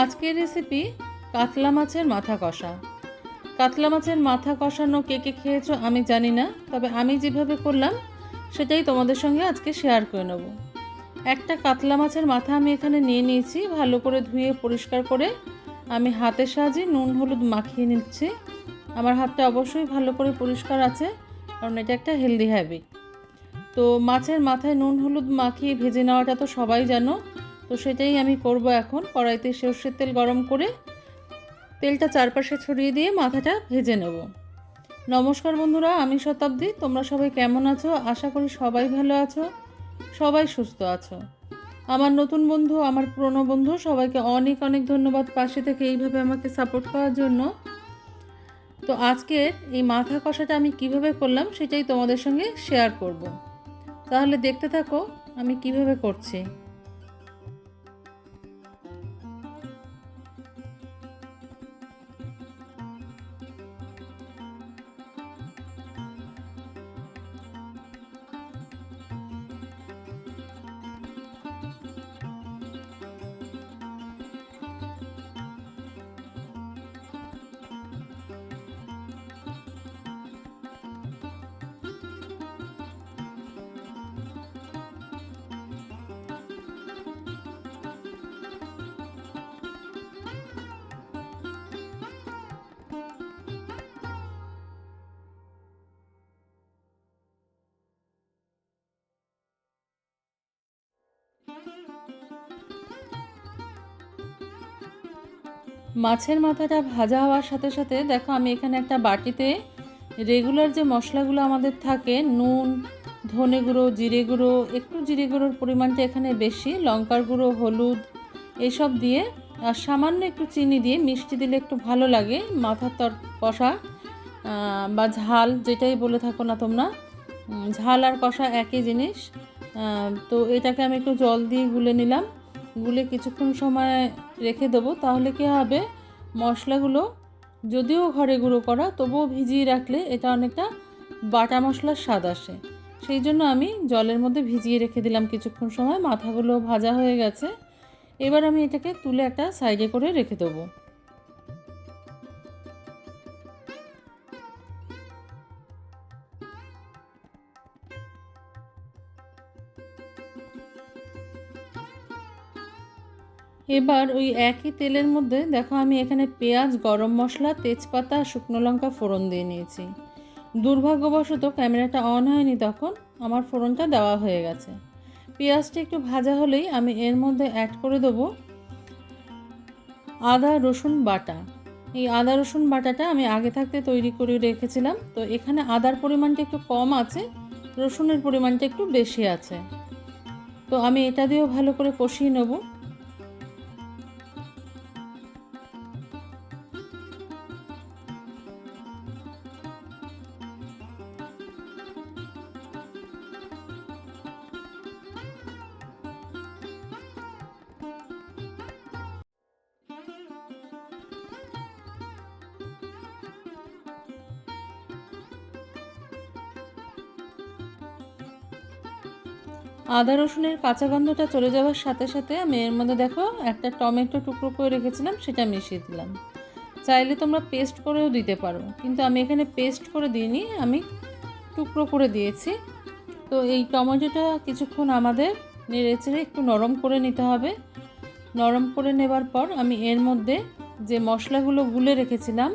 আজকের রেসিপি কাতলা মাছের মাথা কষা। কাতলা মাছের মাথা কষানো কে কে খেয়েছো আমি জানি না, তবে আমি যেভাবে করলাম, সেটাই তোমাদের সঙ্গে আজকে শেয়ার করে নেব। একটা কাতলা মাছের মাথা আমি এখানে নিয়ে নিয়েছি, ভালো করে ধুয়ে পরিষ্কার করে আমি হাতের সাহায্যে নুন, হলুদ মাখিয়ে নিচ্ছি। আমার হাতটা অবশ্যই ভালো করে পরিষ্কার আছে, কারণ এটা একটা হেলদি হ্যাবিট তো মাছের মাথায় নুন, হলুদ মাখিয়ে ভেজে নেওয়াটা তো সবাই জানো তো সেটাই আমি করব এখন। কড়াইতে সর্ষের তেল গরম করে তেলটা চারপাশে ছড়িয়ে দিয়ে মাথাটা ভেজে নেব। নমস্কার বন্ধুরা, আমি শতাব্দী। তোমরা সবাই কেমন আছো? আশা করি সবাই ভালো আছো, সবাই সুস্থ আছো। আমার নতুন বন্ধু, আমার পুরনো বন্ধু, সবাইকে অনেক অনেক ধন্যবাদ পাশে থেকে এইভাবে আমাকে সাপোর্ট করার জন্য। তো আজকের এই মাথা কষাটা আমি কীভাবে করলাম সেটাই তোমাদের সঙ্গে শেয়ার করব। তাহলে দেখতে থাকো আমি কীভাবে করছি। মাছের মাথাটা ভাজা হওয়ার সাথে সাথে দেখো আমি এখানে একটা বাটিতে রেগুলার যে মশলাগুলো আমাদের থাকে, নুন, ধনে গুঁড়ো, জিরে গুঁড়ো, একটু জিরে গুঁড়োর পরিমাণটা এখানে বেশি, লঙ্কার গুঁড়ো, হলুদ এসব দিয়ে আর সামান্য একটু চিনি দিয়ে মিষ্টি দিলে একটু ভালো লাগে, মাথার তর কষা বা ঝাল যেটাই বলে থাকো না তোমরা ঝাল আর কষা একই জিনিস তো এটাকে আমি একটু জল দিয়ে গুলে নিলাম। গুলে কিছুক্ষণ সময় রেখে দেবো, তাহলে কী হবে? মশলাগুলো যদিও ঘরে গুঁড়ো করা, তবুও ভিজিয়ে রাখলে এটা অনেকটা বাটা মশলার স্বাদ আসে। সেই জন্য আমি জলের মধ্যে ভিজিয়ে রেখে দিলাম কিছুক্ষণ সময়, মাথাগুলো ভাজা হয়ে গেছে। এবার আমি এটাকে তুলে একটা সাইডে করে রেখে দেবো। এবার ওই একই তেলের মধ্যে দেখো আমি এখানে পেঁয়াজ, গরম মশলা, তেজপাতা, শুকনো লঙ্কা ফোড়ন দিয়ে নিয়েছি। দুর্ভাগ্যবশত ক্যামেরাটা অন হয়নি তখন আমার ফোড়নটা দেওয়া হয়ে গেছে। পেঁয়াজটা একটু ভাজা হলেই আমি এর মধ্যে অ্যাড করে দেবো আদা, রসুন বাটা। এই আদা, রসুন বাটাটা আমি আগে থাকতে তৈরি করে রেখেছিলাম। তো এখানে আদার পরিমাণটা একটু কম আছে, রসুনের পরিমাণটা একটু বেশি আছে। তো আমি এটা দিয়েও ভালো করে কষিয়ে নেব। আদা রসুনের কাঁচা গন্ধটা চলে যাওয়ার সাথে সাথে আমি এর মধ্যে দেখো একটা টমেটো টুকরো করে রেখেছিলাম, সেটা মিশিয়ে দিলাম। চাইলে তোমরা পেস্ট করেও দিতে পারো, কিন্তু আমি এখানে পেস্ট করে দিইনি, আমি টুকরো করে দিয়েছি। তো এই টমেটোটা কিছুক্ষণ আমাদের নেড়ে চেড়ে একটু নরম করে নিতে হবে। নরম করে নেবার পর আমি এর মধ্যে যে মশলাগুলো গুলে রেখেছিলাম,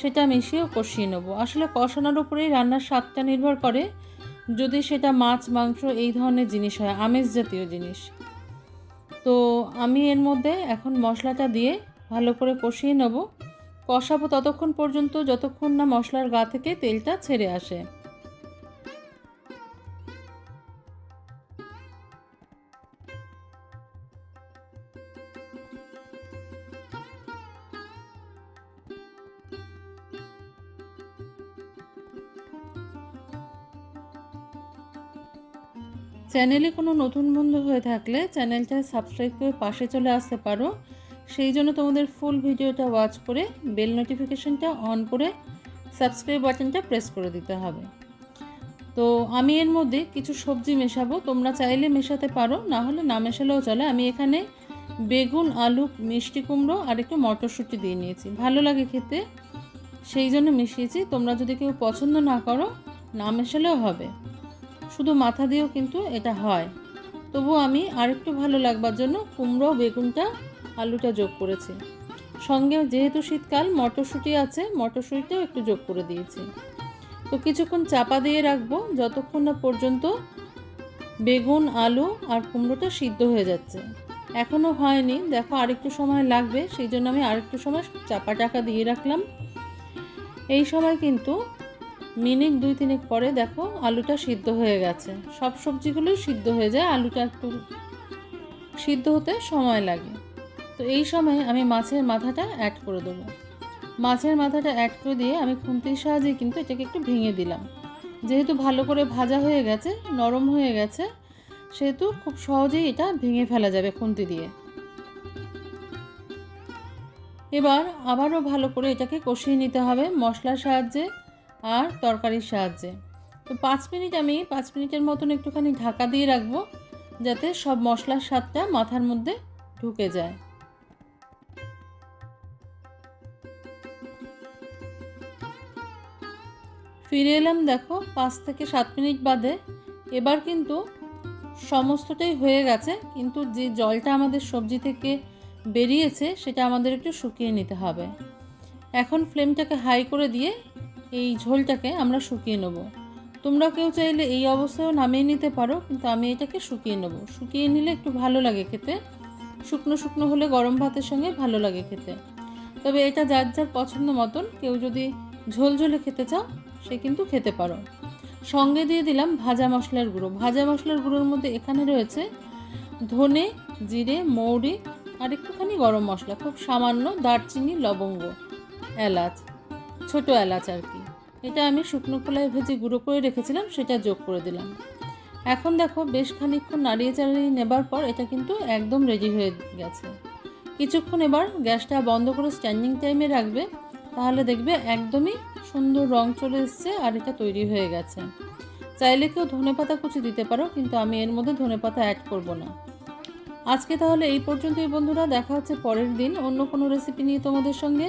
সেটা মিশিয়েও কষিয়ে নেব। আসলে কষানোর উপরেই রান্নার স্বাদটা নির্ভর করে যদি সেটা মাছ, মাংস, এই ধরনের জিনিস হয়, আমেজ জাতীয় জিনিস। তো আমি এর মধ্যে এখন মশলাটা দিয়ে ভালো করে কষিয়ে নেব। কষাবো ততক্ষণ পর্যন্ত যতক্ষণ না মশলার গা থেকে তেলটা ছেড়ে আসে। চ্যানেলে কোনো নতুন বন্ধু হয়ে থাকলে চ্যানেলটা সাবস্ক্রাইব করে পাশে চলে আসতে পারো। সেই জন্য তোমাদের ফুল ভিডিওটা ওয়াচ করে বেল নোটিফিকেশনটা অন করে সাবস্ক্রাইব বাটনটা প্রেস করে দিতে হবে। তো আমি এর মধ্যে কিছু সবজি মেশাবো, তোমরা চাইলে মেশাতে পারো না হলে না মেশালেও চলে। আমি এখানে বেগুন, আলু, মিষ্টি কুমড়ো আর একটু মটরশুঁটি দিয়ে নিয়েছি। ভালো লাগে খেতে, সেই জন্য মিশিয়েছি। তোমরা যদি কেউ পছন্দ না করো, না মেশালেও হবে। শুধু মাথা দিয়েও কিন্তু এটা হয়। তবু আমি আরেকটু ভালো লাগবার জন্য কুমড়ো, বেগুনটা, আলুটা যোগ করেছি। সঙ্গে যেহেতু শীতকাল, মটরশুঁটি আছে, মটরশুঁটিটাও একটু যোগ করে দিয়েছি। তো কিছুক্ষণ চাপা দিয়ে রাখব, যতক্ষণ না পর্যন্ত বেগুন, আলু আর কুমড়োটা সিদ্ধ হয়ে যাচ্ছে। এখনও হয়নি, দেখো আরেকটু সময় লাগবে, সেই জন্য আমি আরেকটু সময় চাপা টাকা দিয়ে রাখলাম। এই সময় কিন্তু মিনিট দুই তিনেক পরে দেখো আলুটা সিদ্ধ হয়ে গেছে। সব সবজিগুলোই সিদ্ধ হয়ে যায়, আলুটা একটু সিদ্ধ হতে সময় লাগে। তো এই সময় আমি মাছের মাথাটা অ্যাড করে দেবো। মাছের মাথাটা অ্যাড করে দিয়ে আমি খুন্তির সাহায্যে কিন্তু এটাকে একটু ভেঙে দিলাম। যেহেতু ভালো করে ভাজা হয়ে গেছে, নরম হয়ে গেছে, সেহেতু খুব সহজেই এটা ভেঙে ফেলা যাবে খুন্তি দিয়ে। এবার আবারও ভালো করে এটাকে কষিয়ে নিতে হবে মশলার সাহায্যে। আর তরকারির সাহায্যে। তো পাঁচ মিনিট আমি, পাঁচ মিনিটের মতন একটুখানি ঢাকা দিয়ে রাখব, যাতে সব মশলার স্বাদটা মাথার মধ্যে ঢুকে যায়। ফিরে এলাম দেখো, পাঁচ থেকে সাত মিনিট বাদে। এবার কিন্তু সমস্তটাই হয়ে গেছে, কিন্তু যে জলটা আমাদের সবজি থেকে বেরিয়েছে, সেটা আমাদের একটু শুকিয়ে নিতে হবে। এখন ফ্লেমটাকে হাই করে দিয়ে এই ঝোলটাকে আমরা শুকিয়ে নেব। তোমরা কেউ চাইলে এই অবস্থায়ও নামিয়ে নিতে পারো, কিন্তু আমি এটাকে শুকিয়ে নেব। শুকিয়ে নিলে একটু ভালো লাগে খেতে। শুকনো শুকনো হলে গরম ভাতের সঙ্গে ভালো লাগে খেতে। তবে এটা যার যার পছন্দ মতন, কেউ যদি ঝোল ঝোলে খেতে চাও, সে কিন্তু খেতে পারো। সঙ্গে দিয়ে দিলাম ভাজা মশলার গুঁড়ো। ভাজা মশলার গুঁড়োর মধ্যে এখানে রয়েছে ধনে, জিরে, মৌরি আর একটুখানি গরম মশলা, খুব সামান্য দারচিনি, লবঙ্গ, এলাচ। ছোট এলাচ আর কি। এটা আমি শুকনো কলায় ভেজে গুঁড়ো করে রেখেছিলাম, সেটা যোগ করে দিলাম। এখন দেখো বেশ খানিকক্ষণ নাড়িয়ে চাড়িয়ে নেবার পর এটা কিন্তু একদম রেডি হয়ে গেছে। কিছুক্ষণ এবার গ্যাসটা বন্ধ করে স্ট্যান্ডিং টাইমে রাখবে, তাহলে দেখবে একদমই সুন্দর রং চলে এসছে আর এটা তৈরি হয়ে গেছে। চাইলে কেউ ধনে পাতা কুচি দিতে পারো, কিন্তু আমি এর মধ্যে ধনে পাতা অ্যাড করব না। আজকে তাহলে এই পর্যন্তই বন্ধুরা, দেখা হচ্ছে পরের দিন অন্য কোনো রেসিপি নিয়ে তোমাদের সঙ্গে।